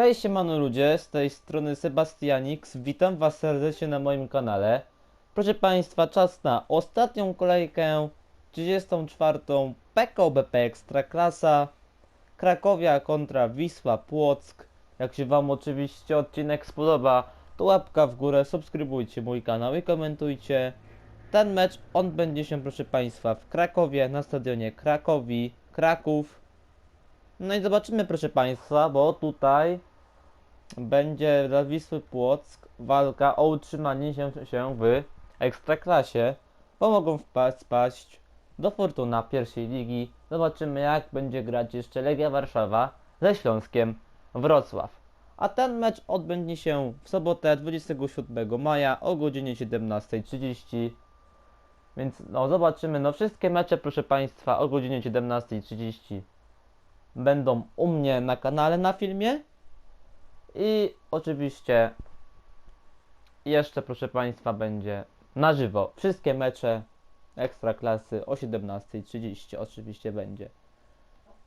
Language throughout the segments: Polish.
Hej siemano ludzie, z tej strony Sebastianix, witam was serdecznie na moim kanale. Proszę państwa, czas na ostatnią kolejkę, 34. PKO BP Ekstraklasa, Krakowia kontra Wisła Płock. Jak się wam oczywiście odcinek spodoba, to łapka w górę, subskrybujcie mój kanał i komentujcie. Ten mecz, on będzie się proszę państwa w Krakowie, na stadionie Krakowi, Kraków. No i zobaczymy proszę państwa, bo tutaj będzie dla Wisły Płock walka o utrzymanie się, się w Ekstraklasie, bo mogą wpaść, spaść do Fortuna pierwszej ligi. Zobaczymy jak będzie grać jeszcze Legia Warszawa ze Śląskiem Wrocław. A ten mecz odbędzie się w sobotę 27 maja o godzinie 17.30. Więc no zobaczymy, no wszystkie mecze proszę Państwa o godzinie 17.30 będą u mnie na kanale na filmie. I oczywiście jeszcze proszę Państwa będzie na żywo. Wszystkie mecze Ekstraklasy o 17.30 oczywiście będzie.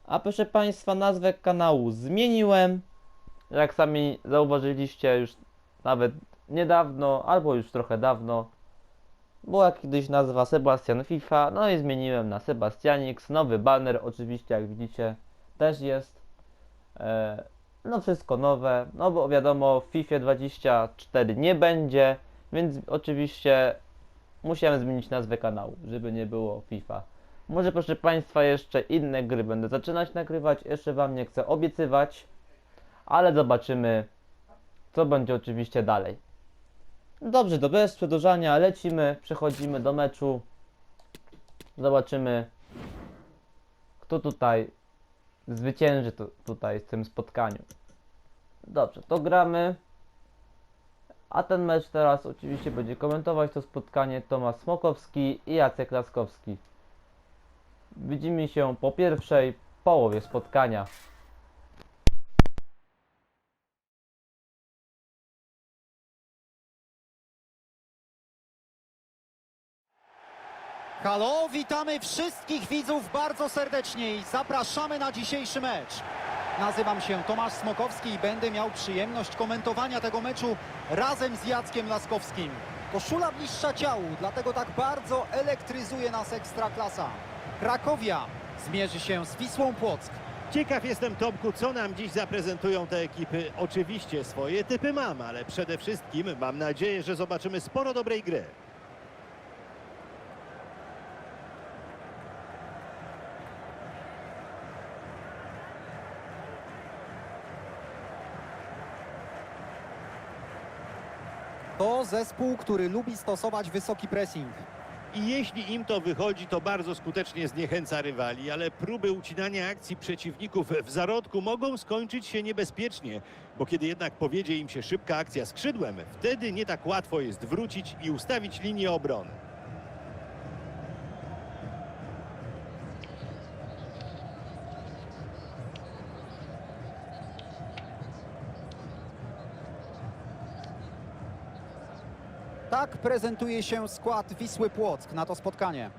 A proszę Państwa nazwę kanału zmieniłem. Jak sami zauważyliście już nawet niedawno albo już trochę dawno. Była kiedyś nazwa Sebastian FIFA, no i zmieniłem na Sebastianix. Nowy banner oczywiście jak widzicie też jest. E, no wszystko nowe, no bo wiadomo w FIFA 24 nie będzie, więc oczywiście musiałem zmienić nazwę kanału, żeby nie było FIFA. Może proszę Państwa jeszcze inne gry będę zaczynać nagrywać, jeszcze Wam nie chcę obiecywać, ale zobaczymy co będzie oczywiście dalej. Dobrze, to bez przedłużania lecimy, przechodzimy do meczu. Zobaczymy kto tutaj zwycięży tu, tutaj w tym spotkaniu. Dobrze, to gramy. A ten mecz teraz oczywiście będzie komentować to spotkanie Tomasz Smokowski i Jacek Laskowski. Widzimy się po pierwszej połowie spotkania. Halo, witamy wszystkich widzów bardzo serdecznie i zapraszamy na dzisiejszy mecz. Nazywam się Tomasz Smokowski i będę miał przyjemność komentowania tego meczu razem z Jackiem Laskowskim. Koszula bliższa ciału, dlatego tak bardzo elektryzuje nas Ekstraklasa. Krakowia zmierzy się z Wisłą Płock. Ciekaw jestem, Tomku, co nam dziś zaprezentują te ekipy. Oczywiście swoje typy mam, ale przede wszystkim mam nadzieję, że zobaczymy sporo dobrej gry. To zespół, który lubi stosować wysoki pressing. I jeśli im to wychodzi, to bardzo skutecznie zniechęca rywali, ale próby ucinania akcji przeciwników w zarodku mogą skończyć się niebezpiecznie, bo kiedy jednak powiedzie im się szybka akcja skrzydłem, wtedy nie tak łatwo jest wrócić i ustawić linię obrony. Tak prezentuje się skład Wisły Płock na to spotkanie.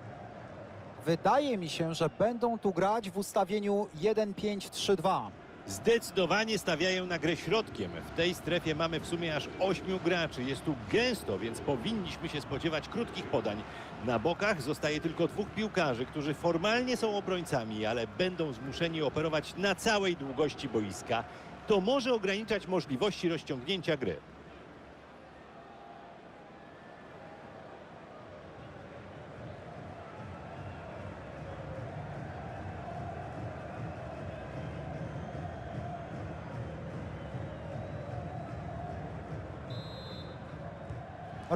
Wydaje mi się, że będą tu grać w ustawieniu 1-5-3-2. Zdecydowanie stawiają na grę środkiem. W tej strefie mamy w sumie aż ośmiu graczy. Jest tu gęsto, więc powinniśmy się spodziewać krótkich podań. Na bokach zostaje tylko dwóch piłkarzy, którzy formalnie są obrońcami, ale będą zmuszeni operować na całej długości boiska. To może ograniczać możliwości rozciągnięcia gry.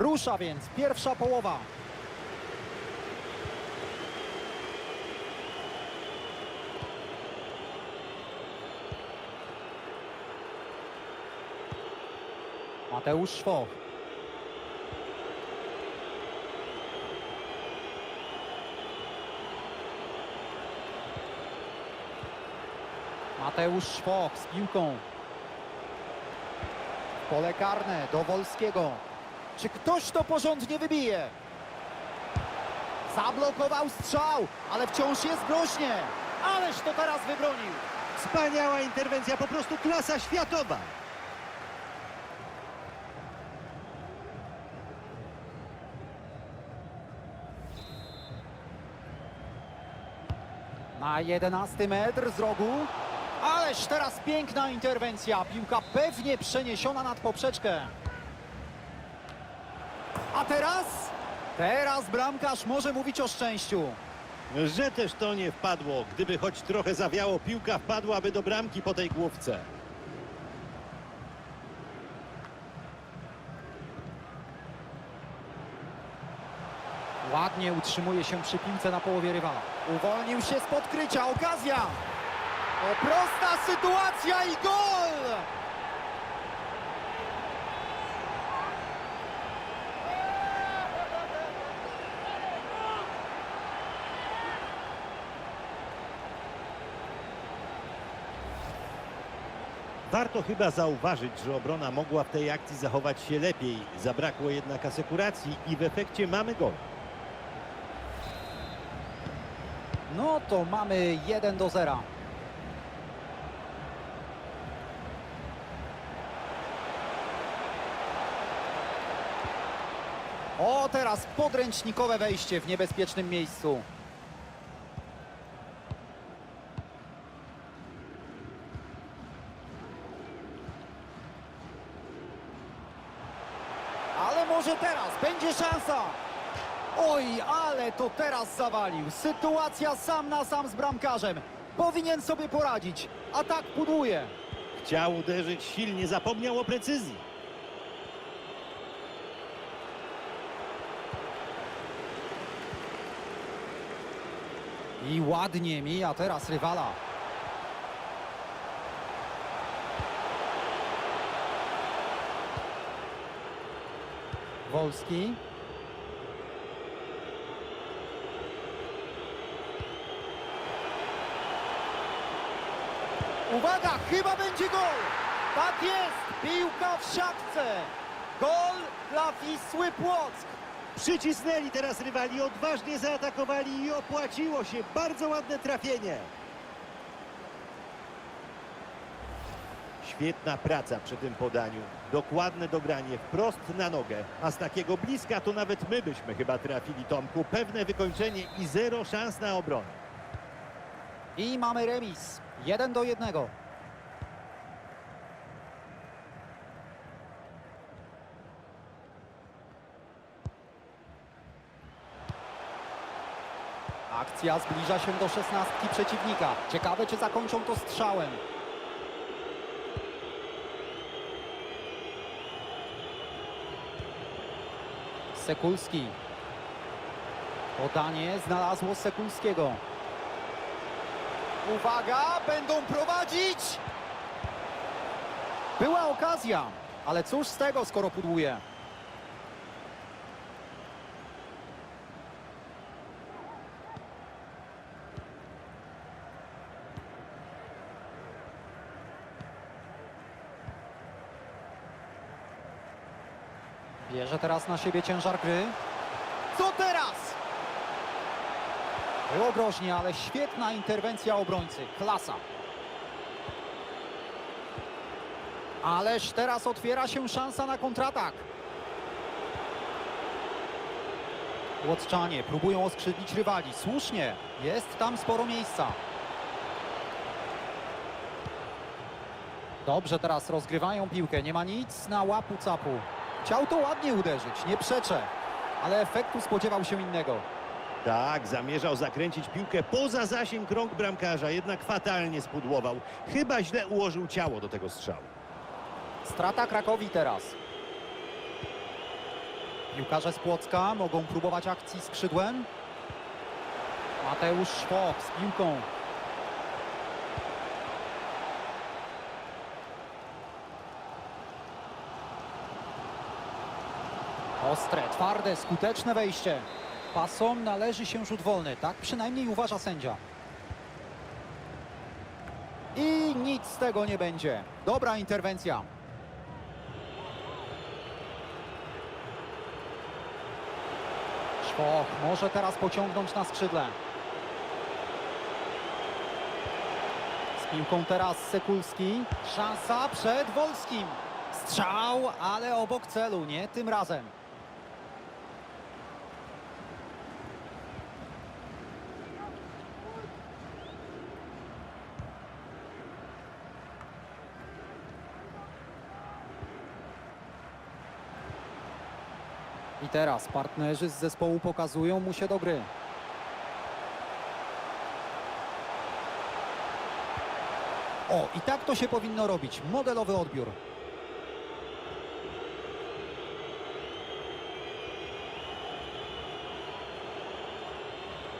Rusza więc pierwsza połowa. Mateusz Szwoch. Mateusz Szwoch z piłką. Pole karne do Wolskiego. Czy ktoś to porządnie wybije? Zablokował strzał, ale wciąż jest groźnie. Ależ to teraz wybronił. Wspaniała interwencja, po prostu klasa światowa. Na 11 metr z rogu. Ależ teraz piękna interwencja. Piłka pewnie przeniesiona nad poprzeczkę. A teraz? Teraz bramkarz może mówić o szczęściu. Że też to nie wpadło. Gdyby choć trochę zawiało, piłka wpadłaby do bramki po tej główce. Ładnie utrzymuje się przy piłce na połowie rywala. Uwolnił się z podkrycia. Okazja. O, prosta sytuacja i gol! Warto chyba zauważyć, że obrona mogła w tej akcji zachować się lepiej. Zabrakło jednak asekuracji i w efekcie mamy gol. No to mamy 1 do 0. O, teraz podręcznikowe wejście w niebezpiecznym miejscu. Ale może teraz będzie szansa. Oj, ale to teraz zawalił. Sytuacja sam na sam z bramkarzem. Powinien sobie poradzić. Atak pudłuje. Chciał uderzyć silnie, zapomniał o precyzji. I ładnie mija teraz rywala. Wolski. Uwaga, chyba będzie gol! Tak jest! Piłka w siatce! Gol dla Wisły Płock! Przycisnęli teraz rywali, odważnie zaatakowali i opłaciło się. Bardzo ładne trafienie. Świetna praca przy tym podaniu. Dokładne dogranie wprost na nogę. A z takiego bliska to nawet my byśmy chyba trafili Tomku. Pewne wykończenie i zero szans na obronę. I mamy remis. 1 do 1. Akcja zbliża się do szesnastki przeciwnika. Ciekawe, czy zakończą to strzałem. Sekulski. Podanie znalazło Sekulskiego. Uwaga, będą prowadzić! Była okazja, ale cóż z tego, skoro pudłuje. Bierze teraz na siebie ciężar gry. Co teraz? Było groźnie, ale świetna interwencja obrońcy. Klasa. Ależ teraz otwiera się szansa na kontratak. Łotczanie próbują oskrzydlić rywali. Słusznie. Jest tam sporo miejsca. Dobrze teraz rozgrywają piłkę. Nie ma nic na łapu capu. Chciał to ładnie uderzyć, nie przeczę. Ale efektu spodziewał się innego. Tak, zamierzał zakręcić piłkę poza zasięg rąk bramkarza, jednak fatalnie spudłował. Chyba źle ułożył ciało do tego strzału. Strata Krakowi teraz. Piłkarze z Płocka mogą próbować akcji skrzydłem. Mateusz Szwok z piłką. Ostre, twarde, skuteczne wejście. Pasom należy się rzut wolny, tak przynajmniej uważa sędzia. I nic z tego nie będzie. Dobra interwencja. Szwoch może teraz pociągnąć na skrzydle. Z piłką teraz Sekulski. Szansa przed Wolskim. Strzał, ale obok celu, nie tym razem. I teraz partnerzy z zespołu pokazują mu się do gry. O, i tak to się powinno robić. Modelowy odbiór.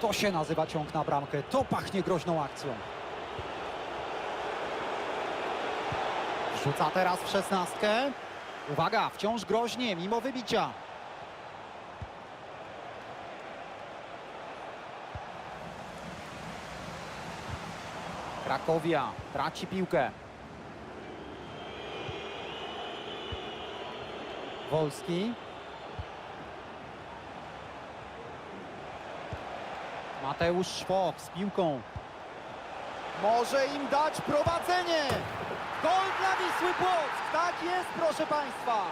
To się nazywa ciąg na bramkę. To pachnie groźną akcją. Rzuca teraz w szesnastkę. Uwaga, wciąż groźnie, mimo wybicia. Krakowia traci piłkę. Wolski. Mateusz Szwok z piłką. Może im dać prowadzenie. Gol dla Wisły Płock. Tak jest, proszę Państwa.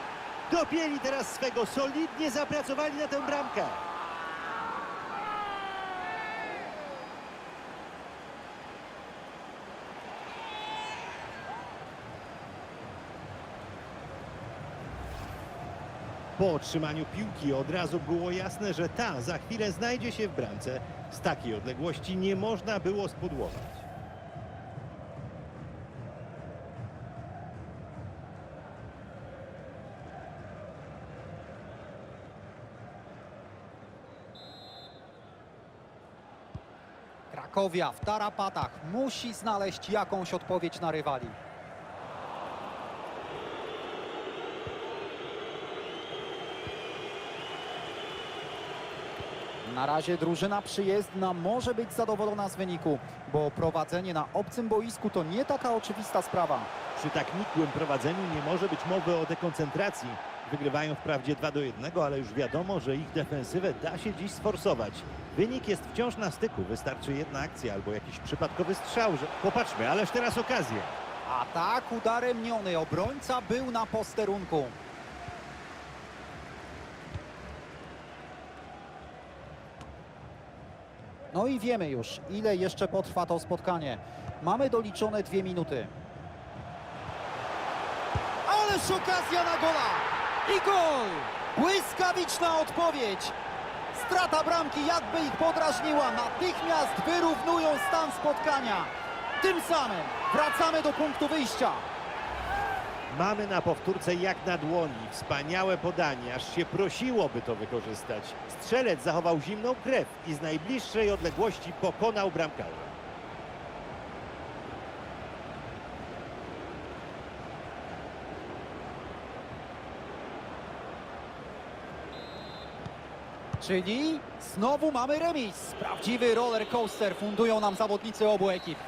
Dopięli teraz swego, solidnie zapracowali na tę bramkę. Po otrzymaniu piłki od razu było jasne, że ta za chwilę znajdzie się w bramce. Z takiej odległości nie można było spudłować. Krakowia w tarapatach musi znaleźć jakąś odpowiedź na rywali. Na razie drużyna przyjezdna może być zadowolona z wyniku, bo prowadzenie na obcym boisku to nie taka oczywista sprawa. Przy tak nikłym prowadzeniu nie może być mowy o dekoncentracji. Wygrywają wprawdzie 2 do 1, ale już wiadomo, że ich defensywę da się dziś sforsować. Wynik jest wciąż na styku. Wystarczy jedna akcja albo jakiś przypadkowy strzał. Że... Popatrzmy, ależ teraz okazję. A tak udaremniony obrońca był na posterunku. No i wiemy już, ile jeszcze potrwa to spotkanie. Mamy doliczone dwie minuty. Ależ okazja na gola! I gol! Błyskawiczna odpowiedź! Strata bramki jakby ich podrażniła. Natychmiast wyrównują stan spotkania. Tym samym wracamy do punktu wyjścia. Mamy na powtórce jak na dłoni. Wspaniałe podanie, aż się prosiłoby to wykorzystać. Strzelec zachował zimną krew i z najbliższej odległości pokonał bramkarza. Czyli znowu mamy remis. Prawdziwy roller coaster fundują nam zawodnicy obu ekip.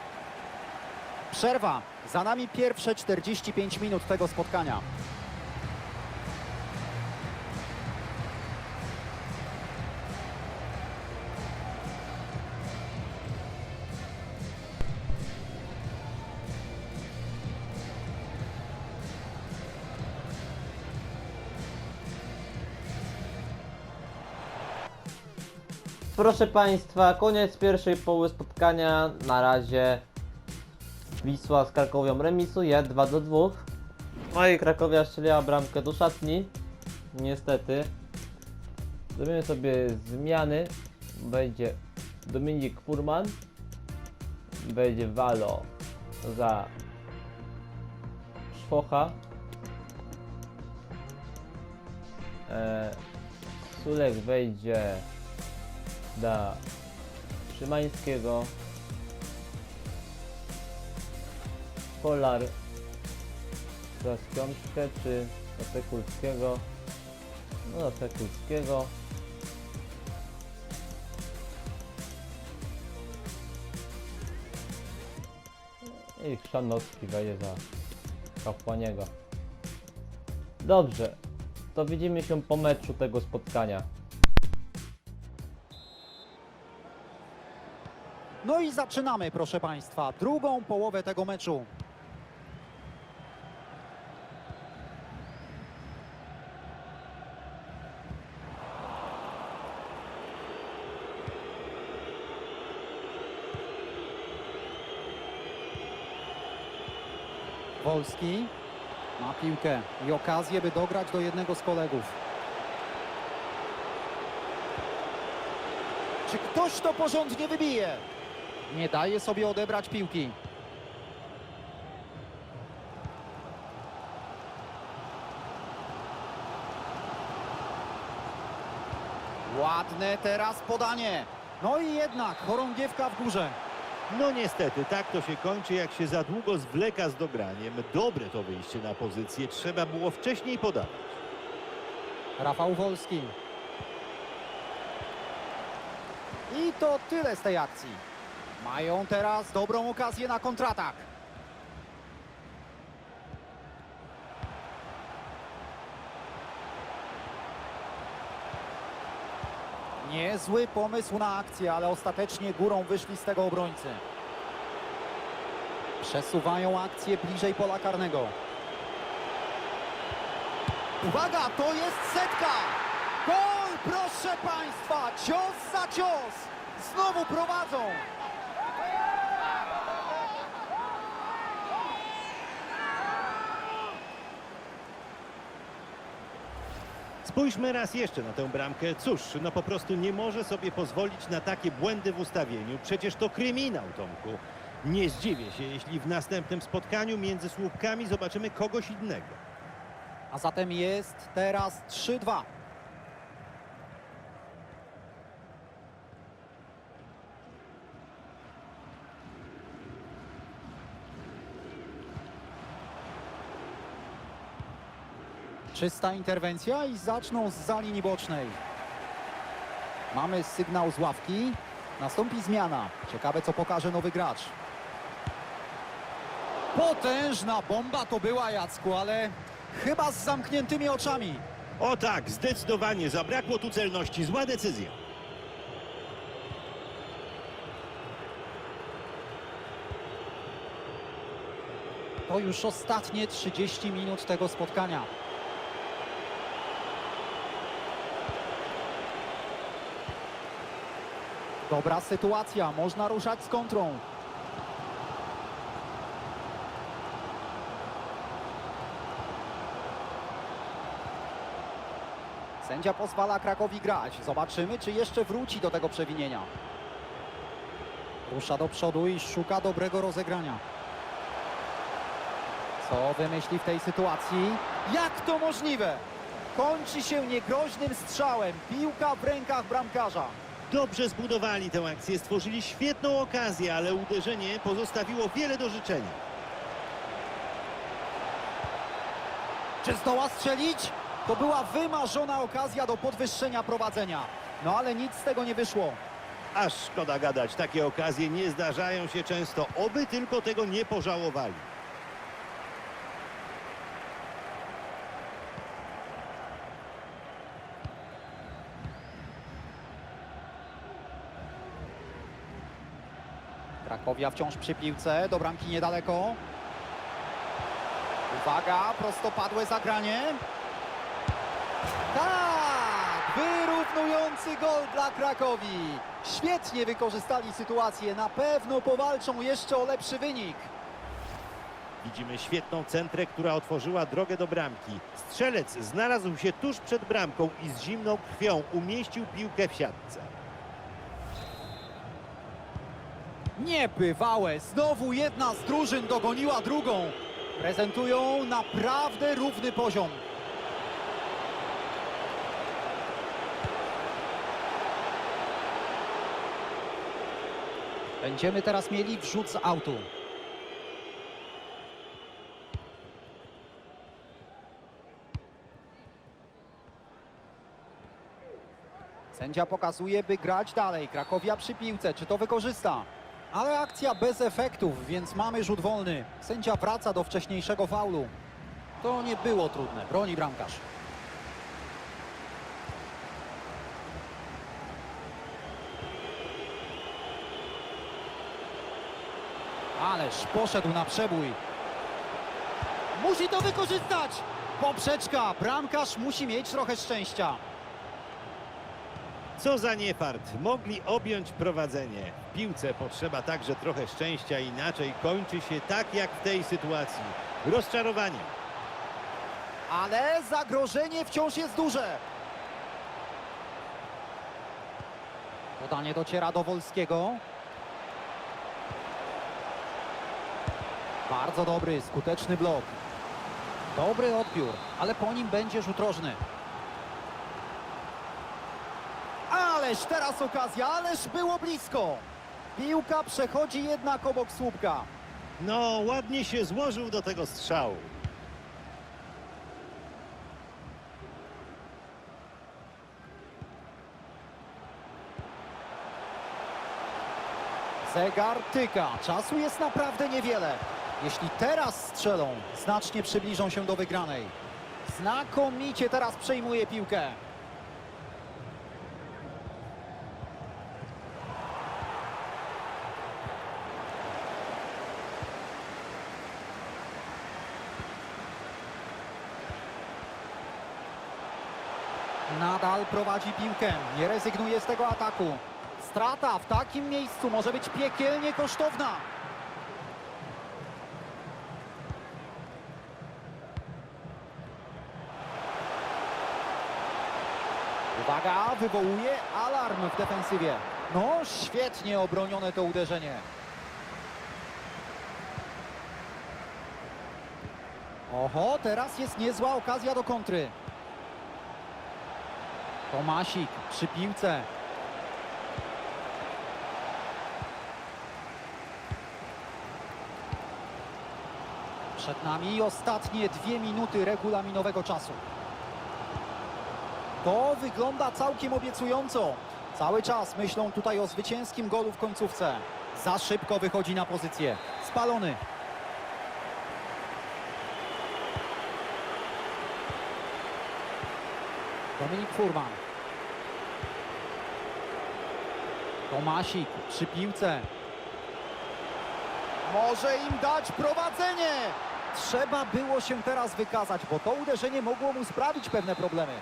Przerwa. Za nami pierwsze 45 minut tego spotkania. Proszę Państwa, koniec pierwszej połowy spotkania. Na razie Wisła z Krakowią remisuje 2 do 2. No i Krakowia strzeliła bramkę do szatni. Niestety. Zrobimy sobie zmiany. Będzie Dominik Furman. Będzie Walo za Szwocha. E, Sulek wejdzie da Szymańskiego Polar za Skiączkę czy za Sekulskiego no za Sekulskiego i Chrzanowski wejdzie za Kapłaniego. Dobrze to widzimy się po meczu tego spotkania. No i zaczynamy, proszę Państwa, drugą połowę tego meczu. Wolski ma piłkę i okazję, by dograć do jednego z kolegów. Czy ktoś to porządnie wybije? Nie daje sobie odebrać piłki. Ładne teraz podanie. No i jednak chorągiewka w górze. No niestety, tak to się kończy, jak się za długo zwleka z dograniem. Dobre to wyjście na pozycję, trzeba było wcześniej podawać. Rafał Wolski. I to tyle z tej akcji. Mają teraz dobrą okazję na kontratak. Niezły pomysł na akcję, ale ostatecznie górą wyszli z tego obrońcy. Przesuwają akcję bliżej pola karnego. Uwaga, to jest setka! Gol, proszę Państwa! Cios za cios! Znowu prowadzą! Spójrzmy raz jeszcze na tę bramkę. Cóż, no po prostu nie może sobie pozwolić na takie błędy w ustawieniu. Przecież to kryminał, Tomku. Nie zdziwię się, jeśli w następnym spotkaniu między słupkami zobaczymy kogoś innego. A zatem jest teraz 3-2. Czysta interwencja i zaczną z linii bocznej. Mamy sygnał z ławki. Nastąpi zmiana. Ciekawe, co pokaże nowy gracz. Potężna bomba to była, Jacku, ale chyba z zamkniętymi oczami. O tak, zdecydowanie zabrakło tu celności. Zła decyzja. To już ostatnie 30 minut tego spotkania. Dobra sytuacja, można ruszać z kontrą. Sędzia pozwala Krakowi grać. Zobaczymy, czy jeszcze wróci do tego przewinienia. Rusza do przodu i szuka dobrego rozegrania. Co wymyśli w tej sytuacji? Jak to możliwe? Kończy się niegroźnym strzałem. Piłka w rękach bramkarza. Dobrze zbudowali tę akcję, stworzyli świetną okazję, ale uderzenie pozostawiło wiele do życzenia. Czy zdoła strzelić? To była wymarzona okazja do podwyższenia prowadzenia. No ale nic z tego nie wyszło. Aż szkoda gadać, takie okazje nie zdarzają się często. Oby tylko tego nie pożałowali. Krakowia wciąż przy piłce, do bramki niedaleko. Uwaga, prostopadłe zagranie. Tak! Wyrównujący gol dla Krakowi. Świetnie wykorzystali sytuację, na pewno powalczą jeszcze o lepszy wynik. Widzimy świetną centrę, która otworzyła drogę do bramki. Strzelec znalazł się tuż przed bramką i z zimną krwią umieścił piłkę w siatce. Niebywałe, znowu jedna z drużyn dogoniła drugą. Prezentują naprawdę równy poziom. Będziemy teraz mieli wrzut z autu. Sędzia pokazuje, by grać dalej. Krakowia przy piłce. Czy to wykorzysta? Ale akcja bez efektów, więc mamy rzut wolny. Sędzia wraca do wcześniejszego faulu. To nie było trudne. Broni bramkarz. Ależ poszedł na przebój. Musi to wykorzystać. Poprzeczka. Bramkarz musi mieć trochę szczęścia. Co za niefart. Mogli objąć prowadzenie. W piłce potrzeba także trochę szczęścia, inaczej kończy się tak jak w tej sytuacji. Rozczarowanie. Ale zagrożenie wciąż jest duże. Podanie dociera do Wolskiego. Bardzo dobry, skuteczny blok. Dobry odbiór, ale po nim będzie rzut rożny. Ależ teraz okazja, ależ było blisko. Piłka przechodzi jednak obok słupka. No, ładnie się złożył do tego strzału. Zegar tyka. Czasu jest naprawdę niewiele. Jeśli teraz strzelą, znacznie przybliżą się do wygranej. Znakomicie teraz przejmuje piłkę. Nadal prowadzi piłkę. Nie rezygnuje z tego ataku. Strata w takim miejscu może być piekielnie kosztowna. Uwaga, wywołuje alarm w defensywie. No, świetnie obronione to uderzenie. Oho, teraz jest niezła okazja do kontry. Tomasik przy piłce. Przed nami ostatnie dwie minuty regulaminowego czasu. To wygląda całkiem obiecująco. Cały czas myślą tutaj o zwycięskim golu w końcówce. Za szybko wychodzi na pozycję. Spalony. Dominik Furman. Tomasik przy piłce. Może im dać prowadzenie. Trzeba było się teraz wykazać, bo to uderzenie mogło mu sprawić pewne problemy.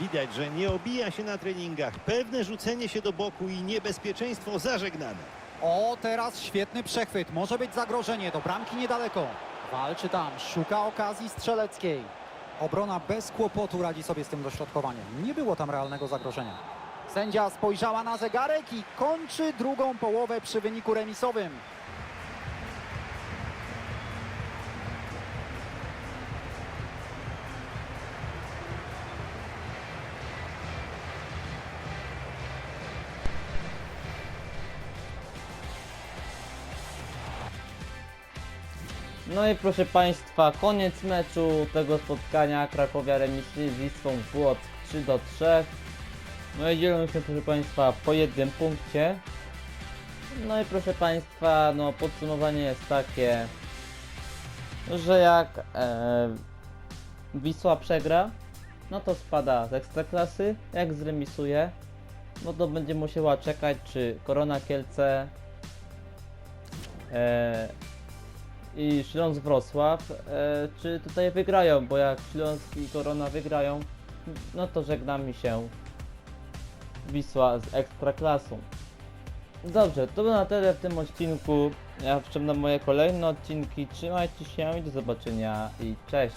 Widać, że nie obija się na treningach. Pewne rzucenie się do boku i niebezpieczeństwo zażegnane. O, teraz świetny przechwyt. Może być zagrożenie. Do bramki niedaleko. Walczy tam, szuka okazji strzeleckiej. Obrona bez kłopotu radzi sobie z tym dośrodkowaniem. Nie było tam realnego zagrożenia. Sędzia spojrzała na zegarek i kończy drugą połowę przy wyniku remisowym. No i proszę Państwa, koniec meczu tego spotkania. Krakowia remisuje z Wisłą Płock 3 do 3. No i dzielą się proszę Państwa po jednym punkcie. No i proszę Państwa, no podsumowanie jest takie, że jak e, Wisła przegra, no to spada z Ekstraklasy, jak zremisuje, no to będzie musiała czekać czy Korona Kielce e, i Śląsk Wrocław, e, czy tutaj wygrają, bo jak Śląsk i Korona wygrają, no to żegnamy się Wisła z Ekstraklasą. Dobrze, to było na tyle w tym odcinku. Ja czekam na moje kolejne odcinki. Trzymajcie się i do zobaczenia i cześć.